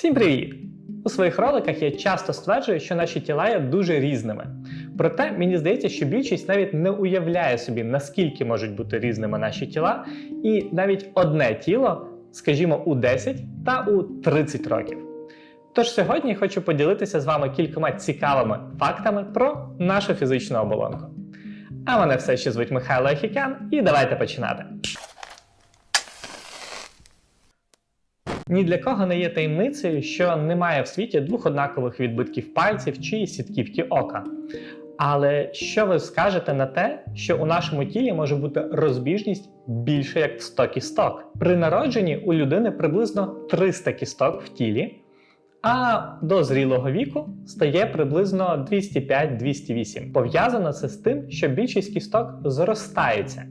Всім привіт! У своїх роликах я часто стверджую, що наші тіла є дуже різними. Проте мені здається, що більшість навіть не уявляє собі, наскільки можуть бути різними наші тіла, і навіть одне тіло, скажімо, у 10 та у 30 років. Тож сьогодні хочу поділитися з вами кількома цікавими фактами про нашу фізичну оболонку. А мене все ще звуть Михайло Ахікян, і давайте починати. Ні для кого не є таємницею, що немає в світі двох однакових відбитків пальців чи сітківки ока. Але що ви скажете на те, що у нашому тілі може бути розбіжність більше як в 100 кісток? При народженні у людини приблизно 300 кісток в тілі, а до зрілого віку стає приблизно 205-208. Пов'язано це з тим, що більшість кісток зростається.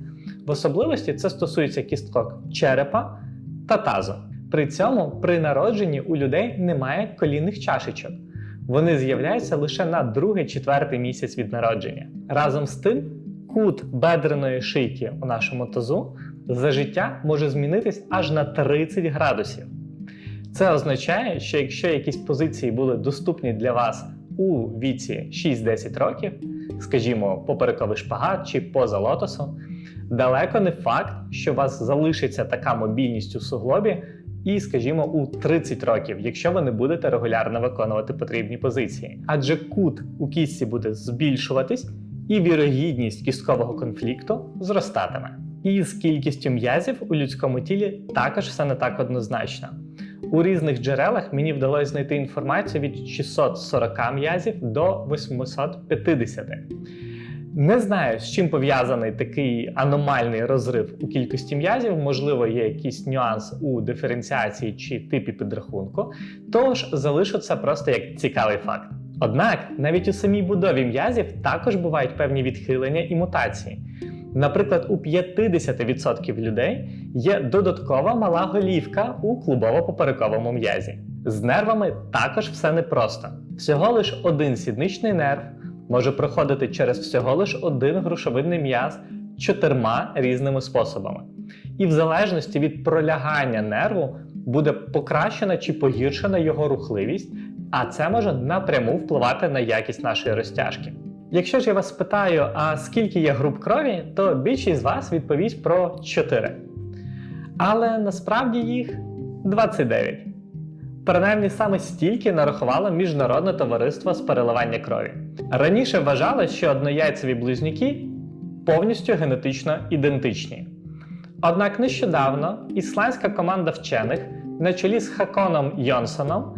В особливості це стосується кісток черепа та тазу. При цьому при народженні у людей немає колінних чашечок. Вони з'являються лише на другий-четвертий місяць від народження. Разом з тим, кут бедреної шийки у нашому тазу за життя може змінитись аж на 30 градусів. Це означає, що якщо якісь позиції були доступні для вас у віці 6-10 років, скажімо, поперековий шпагат чи поза лотосом, далеко не факт, що у вас залишиться така мобільність у суглобі і, скажімо, у 30 років, якщо ви не будете регулярно виконувати потрібні позиції. Адже кут у кістці буде збільшуватись, і вірогідність кісткового конфлікту зростатиме. І з кількістю м'язів у людському тілі також все не так однозначно. У різних джерелах мені вдалося знайти інформацію від 640 м'язів до 850. Не знаю, з чим пов'язаний такий аномальний розрив у кількості м'язів, можливо, є якийсь нюанс у диференціації чи типі підрахунку, тож залишу це просто як цікавий факт. Однак навіть у самій будові м'язів також бувають певні відхилення і мутації. Наприклад, у 50% людей є додаткова мала голівка у клубово-поперековому м'язі. З нервами також все непросто. Всього лиш один сідничний нерв може проходити через всього лиш один грушовидний м'яз чотирма різними способами. І в залежності від пролягання нерву буде покращена чи погіршена його рухливість, а це може напряму впливати на якість нашої розтяжки. Якщо ж я вас спитаю, а скільки є груп крові, то більшість з вас відповість про 4. Але насправді їх 29. Принаймні саме стільки нарахувало Міжнародне товариство з переливання крові. Раніше вважали, що однояйцеві близнюки повністю генетично ідентичні. Однак нещодавно ісландська команда вчених на чолі з Хаконом Йонсоном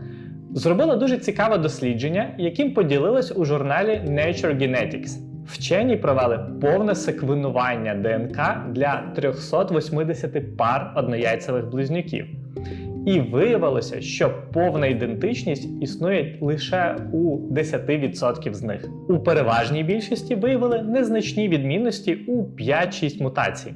зробила дуже цікаве дослідження, яким поділились у журналі Nature Genetics. Вчені провели повне секвенування ДНК для 380 пар однояйцевих близнюків. І виявилося, що повна ідентичність існує лише у 10% з них. У переважній більшості виявили незначні відмінності у 5-6 мутацій.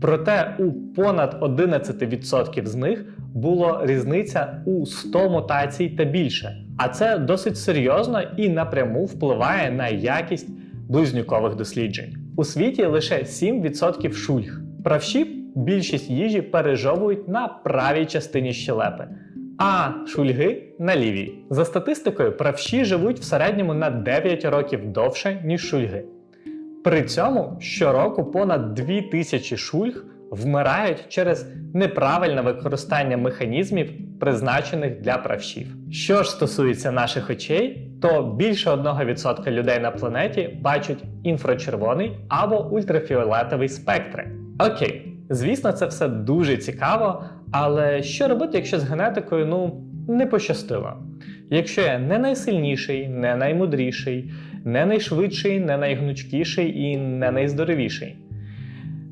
Проте у понад 11% з них було різниця у 100 мутацій та більше. А це досить серйозно і напряму впливає на якість близнюкових досліджень. У світі лише 7% шульг. Правші більшість їжі пережовують на правій частині щелепи, а шульги на лівій. За статистикою, правші живуть в середньому на 9 років довше, ніж шульги. При цьому щороку понад 2000 шульг вмирають через неправильне використання механізмів, призначених для правшів. Що ж стосується наших очей, то більше 1% людей на планеті бачать інфрачервоний або ультрафіолетовий спектри. Окей. Звісно, це все дуже цікаво, але що робити, якщо з генетикою ну не пощастило? Якщо я не найсильніший, не наймудріший, не найшвидший, не найгнучкіший і не найздоровіший?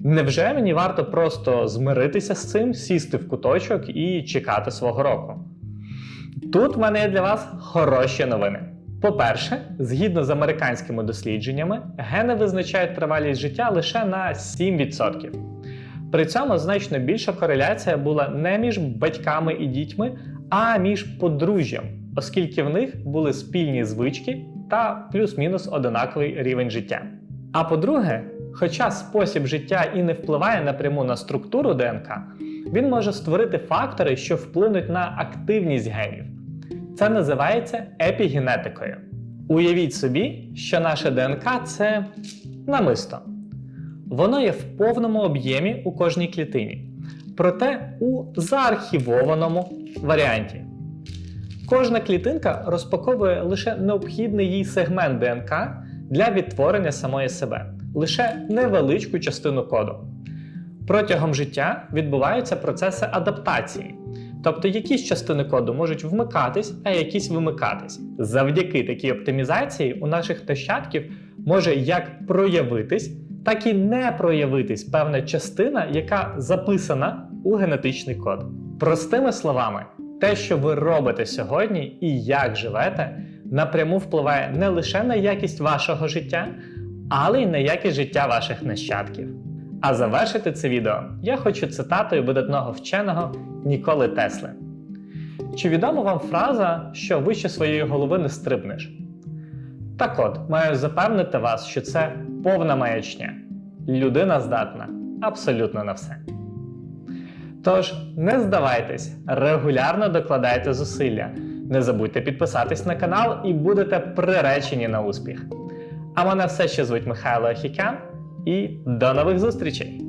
Невже мені варто просто змиритися з цим, сісти в куточок і чекати свого року? Тут в мене є для вас хороші новини. По-перше, згідно з американськими дослідженнями, гени визначають тривалість життя лише на 7%. При цьому значно більша кореляція була не між батьками і дітьми, а між подружжям, оскільки в них були спільні звички та плюс-мінус одинаковий рівень життя. А по-друге, хоча спосіб життя і не впливає напряму на структуру ДНК, він може створити фактори, що вплинуть на активність генів. Це називається епігенетикою. Уявіть собі, що наше ДНК це намисто. Воно є в повному об'ємі у кожній клітині, проте у заархівованому варіанті. Кожна клітинка розпаковує лише необхідний їй сегмент ДНК для відтворення самої себе, лише невеличку частину коду. Протягом життя відбуваються процеси адаптації, тобто якісь частини коду можуть вмикатись, а якісь вимикатись. Завдяки такій оптимізації у наших нащадків може як проявитись, так і не проявитись певна частина, яка записана у генетичний код. Простими словами, те, що ви робите сьогодні і як живете, напряму впливає не лише на якість вашого життя, але й на якість життя ваших нащадків. А завершити це відео я хочу цитатою видатного вченого Ніколи Тесли. Чи відома вам фраза, що вище своєї голови не стрибнеш? Так от, маю запевнити вас, що це повна маячня. Людина здатна абсолютно на все. Тож, не здавайтесь, регулярно докладайте зусилля. Не забудьте підписатись на канал і будете приречені на успіх. А мене все ще звуть Михайло Ахікян, і до нових зустрічей!